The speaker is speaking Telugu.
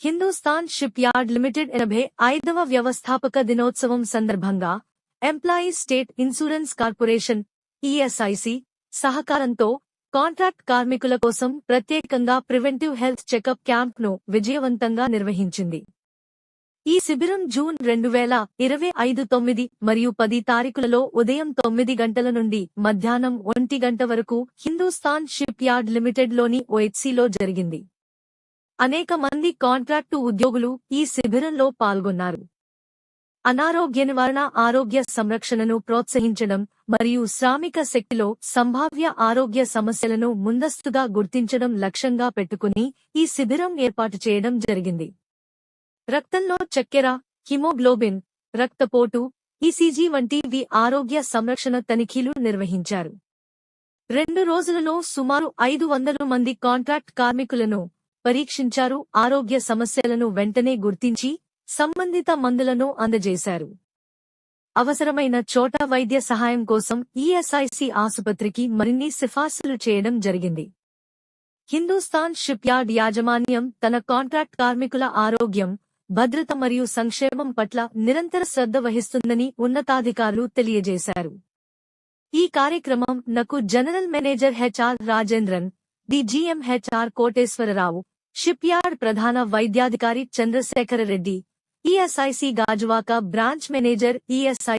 హిందూస్థాన్ షిప్ యార్డ్ లిమిటెడ్ ఎనభై ఐదవ వ్యవస్థాపక దినోత్సవం సందర్భంగా Employees State Insurance Corporation ESIC సహకారంతో కాంట్రాక్ట్ కార్మికుల కోసం ప్రత్యేకంగా ప్రివెంటివ్ హెల్త్ చెకప్ క్యాంప్ను విజయవంతంగా నిర్వహించింది. ఈ శిబిరం జూన్ రెండు వేల ఇరవై ఐదు తొమ్మిది మరియు పది తారీఖులలో ఉదయం తొమ్మిది గంటల నుండి మధ్యాహ్నం ఒంటి గంట వరకు హిందూస్థాన్ షిప్ యార్డ్ లిమిటెడ్లోని ఓఎచ్సిలో జరిగింది. అనేక మంది కాంట్రాక్టు ఉద్యోగులు ఈ శిబిరంలో పాల్గొన్నారు. అనారోగ్య నివారణ ఆరోగ్య సంరక్షణను ప్రోత్సహించడం మరియు శ్రామిక శక్తిలో సంభావ్య ఆరోగ్య సమస్యలను ముందస్తుగా గుర్తించడం లక్ష్యంగా పెట్టుకుని ఈ శిబిరం ఏర్పాటు చేయడం జరిగింది. రక్తంలో చక్కెర హిమోగ్లోబిన్ రక్తపోటు ఈసీజీ వంటి వి ఆరోగ్య సంరక్షణ తనిఖీలు నిర్వహించారు. రెండు రోజులలో సుమారు ఐదు వందల మంది కాంట్రాక్ట్ కార్మికులను పరీక్షించారు. ఆరోగ్య సమస్యలను వెంటనే గుర్తించి సంబంధిత మందులను అందజేశారు. అవసరమైన చోట వైద్య సహాయం కోసం ఈఎస్ఐసి ఆసుపత్రికి మరిన్ని సిఫార్సులు చేయడం జరిగింది. హిందూస్థాన్ షిప్ యార్డ్ యాజమాన్యం తన కాంట్రాక్ట్ కార్మికుల ఆరోగ్యం భద్రత మరియు సంక్షేమం పట్ల నిరంతర శ్రద్ధ వహిస్తుందని ఉన్నతాధికారులు తెలియజేశారు. ఈ కార్యక్రమం నకు general manager HR Rajendran DGM HR Koteswararao ship yard ప్రధాన వైద్యాధికారి Chandrasekhara Reddy ESIC Gajuwaka branch manager ESI